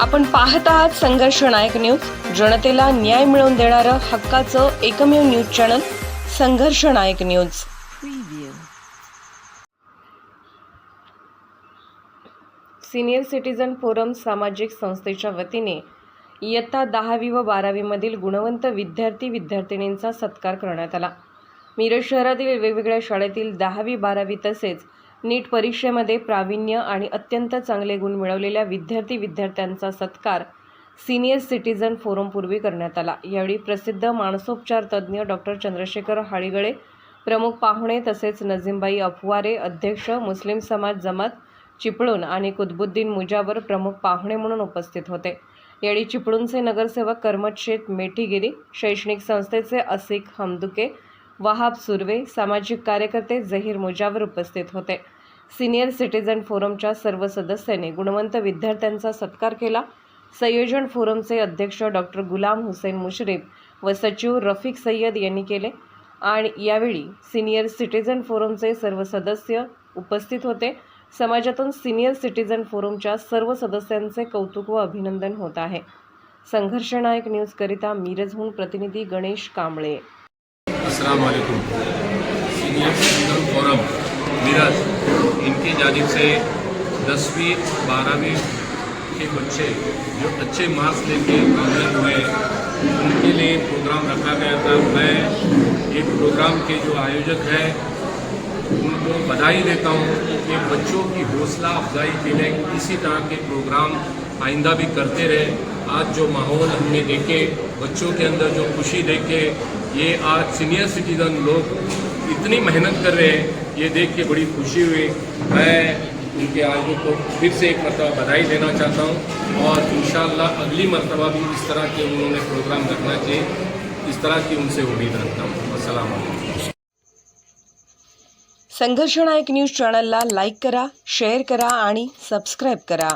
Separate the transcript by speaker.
Speaker 1: आपण पाहत आहात संघर्ष नायक न्यूज. जनतेला न्याय मिळवून देणारं हक्काचं एकमेव news channel Sangharsh Nayak news. Senior citizen forum सामाजिक संस्थेच्या वतीने इयत्ता दहावी व बारावीमधील गुणवंत विद्यार्थी विद्यार्थिनींचा सत्कार करण्यात आला. मिरज शहरातील वेगवेगळ्या शाळेतील दहावी बारावी तसेच नीट परीक्षेमध्ये प्रावीण्य आणि अत्यंत चांगले गुण मिळवलेल्या विद्यार्थी विद्यार्थ्यांचा सत्कार सिनियर सिटीजन फोरमपूर्वी करण्यात आला. यावेळी प्रसिद्ध मानसोपचार तज्ज्ञ डॉक्टर चंद्रशेखर हाळीगळे प्रमुख पाहुणे तसेच नजीमबाई अफवारे अध्यक्ष मुस्लिम समाज जमात चिपळूण आणि कुतबुद्दीन मुजावर प्रमुख पाहुणे म्हणून उपस्थित होते. यावेळी चिपळूणचे नगरसेवक करमत शेठ मेठीगिरी शैक्षणिक संस्थेचे असिक हमदुके वहाब सुर्वे सामाजिक कार्यकर्ते जहीर मुजावर उपस्थित होते. सिनियर सिटीजन फोरमच्या सर्व सदस्यांनी गुणवंत विद्यार्थ्यांचा सत्कार केला. संयोजन फोरमचे अध्यक्ष डॉक्टर गुलाम हुसेन मुश्रीफ व सचिव रफिक सय्यद यांनी केले आणि यावेळी सिनियर सिटीजन फोरमचे सर्व सदस्य उपस्थित होते. समाजातून सिनियर सिटीजन फोरमच्या सर्व सदस्यांचे कौतुक व अभिनंदन होत आहे. संघर्षनायक न्यूजकरिता मिरजहून प्रतिनिधी गणेश कांबळे.
Speaker 2: अस्सलाम वालेकुम सीनियर सिटीजन फोरम मिरज इनकी जानिब से दसवीं, बारहवीं के बच्चे जो अच्छे मार्क्स लेके कामयाब हुए उनके लिए प्रोग्राम रखा गया था। मैं ये प्रोग्राम के जो आयोजक हैं, उनको बधाई देता हूँ कि बच्चों की हौसला अफजाई के लिए इसी तरह के प्रोग्राम आइंदा भी करते रहे। आज जो माहौल हमने देखे, बच्चों के अंदर जो खुशी देखे ये आज सीनियर सिटीजन लोग इतनी मेहनत कर रहे हैं, ये देख के बड़ी खुशी हुई। मैं उनके आयोजक को फिर से एक मरतबा बधाई देना चाहता हूँ और इन अगली मरतबा भी इस तरह के उन्होंने प्रोग्राम रखना चाहिए। इस तरह की उनसे उम्मीद रखता हूँ। वालेकुम
Speaker 1: संघर्ष नायक न्यूज़ चॅनलला लाईक करा शेअर करा आणि सबस्क्राईब करा।